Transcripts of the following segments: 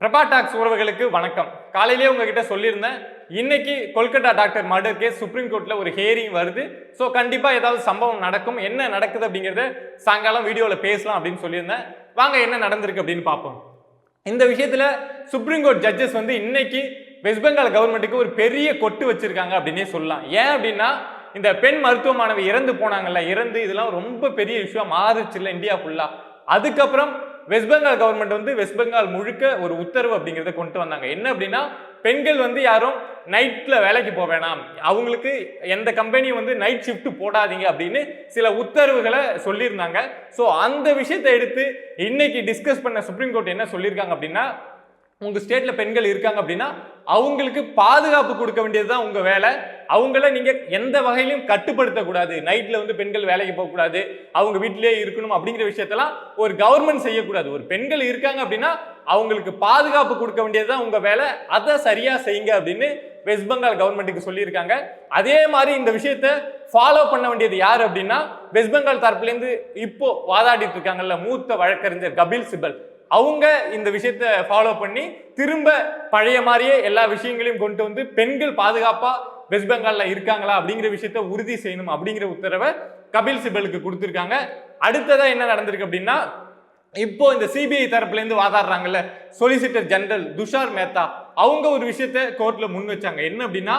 Prabha tax உறவுகளுக்கு வணக்கம். காலையிலேயே உங்ககிட்ட சொல்லியிருந்தேன் இன்னைக்கு Kolkata doctor murder case supreme கோர்ட்டில் ஒரு ஹியரிங் வருது. ஸோ கண்டிப்பாக ஏதாவது சம்பவம் நடக்கும். என்ன நடக்குது அப்படிங்கறத சாயங்காலம் வீடியோவில் பேசலாம் அப்படின்னு சொல்லியிருந்தேன். வாங்க என்ன நடந்திருக்கு அப்படின்னு பார்ப்போம். இந்த விஷயத்தில் சுப்ரீம் கோர்ட் ஜட்ஜஸ் வந்து இன்னைக்கு வெஸ்ட் பெங்கால் கவர்மெண்ட்டுக்கு ஒரு பெரிய கொட்டு வச்சிருக்காங்க அப்படின்னே சொல்லலாம். ஏன் அப்படின்னா இந்த பெண் மருத்துவ மாணவி இறந்து போனாங்கல்ல இறந்து இதெல்லாம் ரொம்ப பெரிய விஷயம் மாறுச்சுல்ல இந்தியா ஃபுல்லாக அதுக்கப்புறம் வெஸ்ட் பெங்கால் கவர்மெண்ட் வந்து வெஸ்ட் பெங்கால் முழுக்க ஒரு உத்தரவு அப்படிங்கிறத கொண்டு வந்தாங்க. என்ன அப்படின்னா பெண்கள் வந்து யாரும் நைட்டில் வேலைக்கு போக வேணாம். அவங்களுக்கு எந்த கம்பெனியும் வந்து நைட் ஷிஃப்ட் போடாதீங்க அப்படின்னு சில உத்தரவுகளை சொல்லியிருந்தாங்க. ஸோ அந்த விஷயத்தை எடுத்து இன்னைக்கு டிஸ்கஸ் பண்ண சுப்ரீம் கோர்ட் என்ன சொல்லியிருக்காங்க அப்படின்னா உங்கள் ஸ்டேட்டில் பெண்கள் இருக்காங்க அப்படின்னா அவங்களுக்கு பாதுகாப்பு கொடுக்க வேண்டியது தான் உங்கள் வேலை. அவங்கள நீங்க எந்த வகையிலும் கட்டுப்படுத்தக்கூடாது. நைட்ல வந்து பெண்கள் வேலைக்கு போகக்கூடாது. அவங்க வீட்டிலேயே இருக்கணும் அப்படிங்கிற விஷயத்தெல்லாம் ஒரு கவர்மெண்ட் செய்யக்கூடாது. ஒரு பெண்கள் இருக்காங்க அப்படின்னா அவங்களுக்கு பாதுகாப்பு கொடுக்க வேண்டியது தான் உங்க வேலை. அதை சரியா செய்யுங்க அப்படின்னு வெஸ்ட் பெங்கால் கவர்மெண்ட்டுக்கு சொல்லியிருக்காங்க. அதே மாதிரி இந்த விஷயத்த ஃபாலோ பண்ண வேண்டியது யார் அப்படின்னா வெஸ்ட் பெங்கால் தரப்புலேருந்து இப்போ வாதாடிட்டு இருக்காங்கல்ல மூத்த வழக்கறிஞர் கபில் சிபல். அவங்க இந்த விஷயத்த ஃபாலோ பண்ணி திரும்ப பழைய மாதிரியே எல்லா விஷயங்களையும் கொண்டு வந்து பெண்கள் பாதுகாப்பாக வெஸ்ட் பெங்காலில் இருக்காங்களா அப்படிங்கிற விஷயத்த உறுதி செய்யணும் அப்படிங்கிற உத்தரவை கபில் சிபலுக்கு கொடுத்துருக்காங்க. அடுத்ததாக என்ன நடந்திருக்கு அப்படின்னா இப்போ இந்த சிபிஐ தரப்புலேருந்து வாதாடுறாங்கல்ல சொலிசிட்டர் ஜெனரல் துஷார் மேத்தா அவங்க ஒரு விஷயத்த கோர்ட்டில் முன் வச்சாங்க. என்ன அப்படின்னா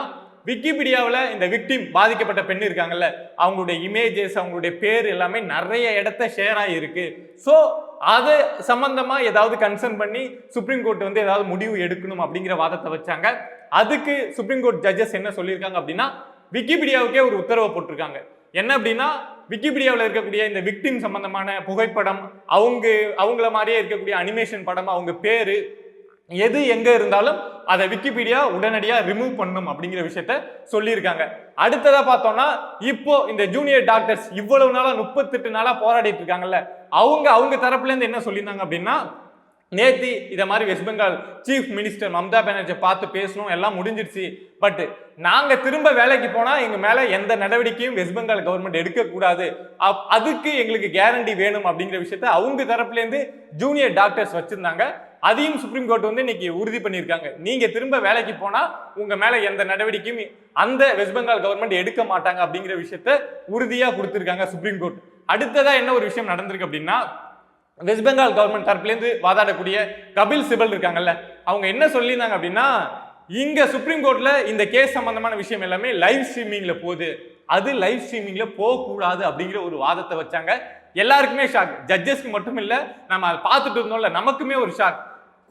விக்கிபீடியாவில் இந்த விக்டிம் பாதிக்கப்பட்ட பெண் இருக்காங்கல்ல அவங்களுடைய இமேஜஸ் அவங்களுடைய பேர் எல்லாமே நிறைய இடத்த ஷேர் ஆகியிருக்கு ஸோ அது சம்மந்தமாக ஏதாவது கன்சர்ன் பண்ணி சுப்ரீம் கோர்ட் வந்து ஏதாவது முடிவு எடுக்கணும் அப்படிங்கிற வாதத்தை வச்சாங்க. அதுக்கு சுப்ரீம் கோர்ட் ஜட்ஜஸ் என்ன சொல்லியிருக்காங்க அப்படின்னா விக்கிபீடியாவுக்கே ஒரு உத்தரவை போட்டிருக்காங்க. என்ன அப்படின்னா விக்கிபீடியாவில் இருக்கக்கூடிய இந்த விக்டிம் சம்பந்தமான புகைப்படம் அவங்க அவங்கள மாதிரியே இருக்கக்கூடிய அனிமேஷன் படம் அவங்க பேரு எது எங்க இருந்தாலும் அதை விக்கிபீடியா உடனடியாக ரிமூவ் பண்ணும் அப்படிங்கிற விஷயத்த சொல்லியிருக்காங்க. அடுத்ததாக பார்த்தோம்னா இப்போ இந்த ஜூனியர் டாக்டர்ஸ் இவ்வளவு நாளாக முப்பத்தெட்டு நாளாக போராடிட்டு இருக்காங்கல்ல அவங்க அவங்க தரப்புலேருந்து என்ன சொல்லியிருந்தாங்க அப்படின்னா நேத்தி இதை மாதிரி West Bengal chief minister Mamata பானர்ஜியை பார்த்து பேசணும் எல்லாம் முடிஞ்சிருச்சு பட் நாங்கள் திரும்ப வேலைக்கு போனால் எங்கள் மேலே எந்த நடவடிக்கையும் வெஸ்ட் பெங்கால் கவர்மெண்ட் எடுக்கக்கூடாது அப்- அதுக்கு எங்களுக்கு கேரண்டி வேணும் அப்படிங்கிற விஷயத்த அவங்க தரப்புலேருந்து ஜூனியர் டாக்டர்ஸ் வச்சுருந்தாங்க. அதையும் சுப்ரீம் கோர்ட் வந்து இன்னைக்கு உறுதி பண்ணியிருக்காங்க. நீங்கள் திரும்ப வேலைக்கு போனால் உங்கள் மேலே எந்த நடவடிக்கையும் அந்த வெஸ்ட் பெங்கால் கவர்மெண்ட் எடுக்க மாட்டாங்க அப்படிங்கிற விஷயத்த உறுதியாக கொடுத்துருக்காங்க சுப்ரீம் கோர்ட் அடுத்ததாக என்ன ஒரு விஷயம் நடந்திருக்கு அப்படின்னா வெஸ்ட் பெங்கால் கவர்மெண்ட் தரப்புலேருந்து வாதாடக்கூடிய கபில் சிபல் இருக்காங்கல்ல அவங்க என்ன சொல்லியிருந்தாங்க அப்படின்னா இங்கே சுப்ரீம் கோர்ட்டில் இந்த கேஸ் சம்பந்தமான விஷயம் எல்லாமே லைவ் ஸ்ட்ரீமிங்கில் போகுது. அது லைவ் ஸ்ட்ரீமிங்கில் போகக்கூடாது அப்படிங்கிற ஒரு வாதத்தை வச்சாங்க. எல்லாருக்குமே ஷாக் ஜட்ஜஸ்க்கு மட்டும் இல்லை நம்ம அதை பார்த்துட்டு இருந்தோம்ல நமக்குமே ஒரு ஷாக்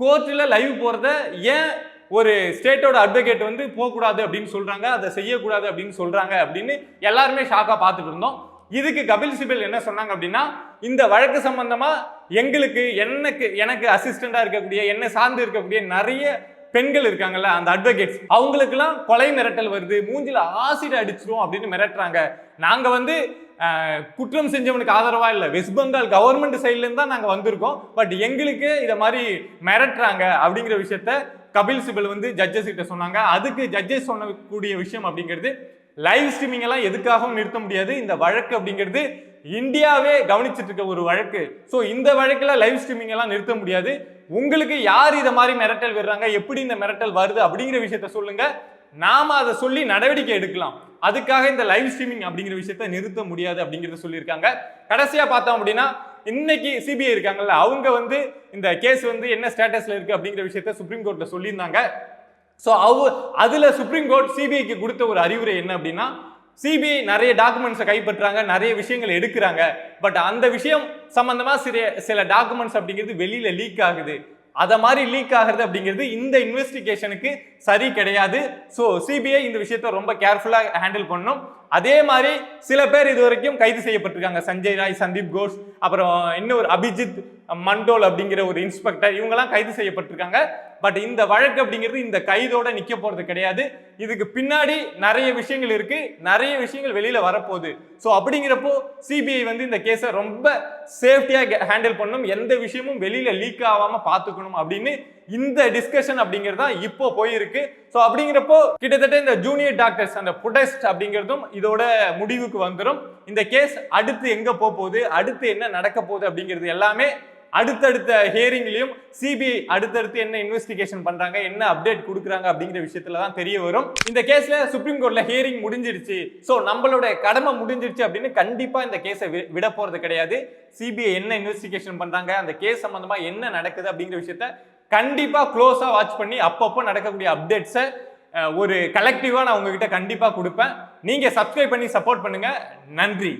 கோர்ட்டில் லைவ் போகிறத ஏன் ஒரு ஸ்டேட்டோட அட்வொகேட் வந்து போகக்கூடாது அப்படின்னு சொல்கிறாங்க அதை செய்யக்கூடாது அப்படின்னு சொல்கிறாங்க அப்படின்னு எல்லாருமே ஷாக்காக பார்த்துட்டு இருந்தோம். இதுக்கு கபில் சிபில் என்ன சொன்னாங்க அப்படின்னா இந்த வழக்கு சம்பந்தமாக எங்களுக்கு எனக்கு எனக்கு அசிஸ்டண்டாக இருக்கக்கூடிய என்ன சார்ந்து இருக்கக்கூடிய நிறைய பெண்கள் இருக்காங்கல்ல அந்த அட்வொகேட்ஸ் அவங்களுக்குலாம் கொலை மிரட்டல் வருது மூஞ்சில ஆசிட் அடிச்சிடும் அப்படின்னு மிரட்டுறாங்க. நாங்கள் வந்து குற்றம் செஞ்சவனுக்கு ஆதரவா இல்லை. வெஸ்ட் பெங்கால் கவர்மெண்ட் சைட்லேருந்து தான் நாங்கள் வந்திருக்கோம். பட் எங்களுக்கு இதை மாதிரி மிரட்டுறாங்க அப்படிங்கிற விஷயத்த கபில் சிபல் வந்து ஜட்ஜஸ் கிட்ட சொன்னாங்க. அதுக்கு ஜட்ஜஸ் சொல்லக்கூடிய விஷயம் அப்படிங்கிறது லைவ் ஸ்ட்ரீமிங் எல்லாம் எதுக்காகவும் நிறுத்த முடியாது. இந்த வழக்கு அப்படிங்கிறது இந்தியாவே கவனிச்சிட்டு இருக்க ஒரு வழக்கு. ஸோ இந்த வழக்கில் லைவ் ஸ்ட்ரீமிங் எல்லாம் நிறுத்த முடியாது. உங்களுக்கு யார் இதை மாதிரி மிரட்டல் விடுறாங்க? எப்படி இந்த மிரட்டல் வருது? அப்படிங்கிற விஷயத்த சொல்லுங்க. நாம அதை சொல்லி நடவடிக்கை எடுக்கலாம். அதுக்காக இந்த லைவ் ஸ்ட்ரீமிங் அப்படிங்கிற விஷயத்த நிறுத்த முடியாது அப்படிங்கிறத சொல்லியிருக்காங்க. கடைசியா பார்த்தோம் அப்படின்னா இன்னைக்கு சிபிஐ இருக்காங்கல்ல அவங்க வந்து இந்த கேஸ் வந்து என்ன ஸ்டேட்டஸ்ல இருக்கு அப்படிங்கிற விஷயத்த சுப்ரீம் கோர்ட்ல சொல்லியிருந்தாங்க. ஸோ அவ அதுல சுப்ரீம் கோர்ட் சிபிஐக்கு கொடுத்த ஒரு அறிவுரை என்ன அப்படின்னா சிபிஐ நிறைய டாக்குமெண்ட்ஸை கைப்பற்றாங்க நிறைய விஷயங்கள் எடுக்கிறாங்க. பட் அந்த விஷயம் சம்மந்தமாக சில சில டாக்குமெண்ட்ஸ் அப்படிங்கிறது வெளியில் லீக் ஆகுது. அதை மாதிரி லீக் ஆகுறது அப்படிங்கிறது இந்த இன்வெஸ்டிகேஷனுக்கு சரி கிடையாது. ஸோ சிபிஐ இந்த விஷயத்த ரொம்ப கேர்ஃபுல்லாக ஹேண்டில் பண்ணும். அதே மாதிரி சில பேர் இது வரைக்கும் கைது செய்யப்பட்டிருக்காங்க. சஞ்சய் ராய் சந்தீப் கோஷ் அப்புறம் இன்னொரு அபிஜித் மண்டோல் அப்படிங்கிற ஒரு இன்ஸ்பெக்டர் இவங்கெல்லாம் கைது செய்யப்பட்டிருக்காங்க. பட் இந்த வழக்கு அப்படிங்கிறது இந்த கைதோட நிக்க போறது கிடையாது. இதுக்கு பின்னாடி நிறைய விஷயங்கள் இருக்கு. நிறைய விஷயங்கள் வெளியில வரப்போகுது. ஸோ அப்படிங்கிறப்போ சிபிஐ வந்து இந்த கேஸை ரொம்ப சேஃப்டியா ஹேண்டில் பண்ணணும். எந்த விஷயமும் வெளியில லீக் ஆகாம பார்த்துக்கணும் அப்படின்னு இந்த டிஸ்கஷன் அப்படிங்கிறது தான் இப்போ போயிருக்கு. ஸோ அப்படிங்கிறப்போ கிட்டத்தட்ட இந்த ஜூனியர் டாக்டர்ஸ் அந்த புடெஸ்ட் அப்படிங்கிறதும் இதோட முடிவுக்கு வந்துடும் இந்த கேஸ் அடுத்து எங்கே போக போகுது? அடுத்து என்ன நடக்க போகுது அப்படிங்கிறது எல்லாமே அடுத்தடுத்த ஹியரிங்லையும் சிபிஐ அடுத்தடுத்து என்ன இன்வெஸ்டிகேஷன் பண்றாங்க என்ன அப்டேட் கொடுக்குறாங்க அப்படிங்கிற விஷயத்துல தான் தெரிய வரும். இந்த கேஸ்ல சுப்ரீம் கோர்ட்ல ஹியரிங் முடிஞ்சிருச்சு ஸோ நம்மளோட கடமை முடிஞ்சிருச்சு அப்படின்னு கண்டிப்பா இந்த கேஸை விட போறது கிடையாது. சிபிஐ என்ன இன்வெஸ்டிகேஷன் பண்றாங்க அந்த கேஸ் சம்பந்தமா என்ன நடக்குது அப்படிங்கிற விஷயத்த கண்டிப்பா க்ளோஸா வாட்ச் பண்ணி அப்பப்போ நடக்கக்கூடிய அப்டேட்ஸை ஒரு கலெக்டிவா நான் உங்ககிட்ட கண்டிப்பா கொடுப்பேன். நீங்க சப்ஸ்கிரைப் பண்ணி சப்போர்ட் பண்ணுங்க. நன்றி.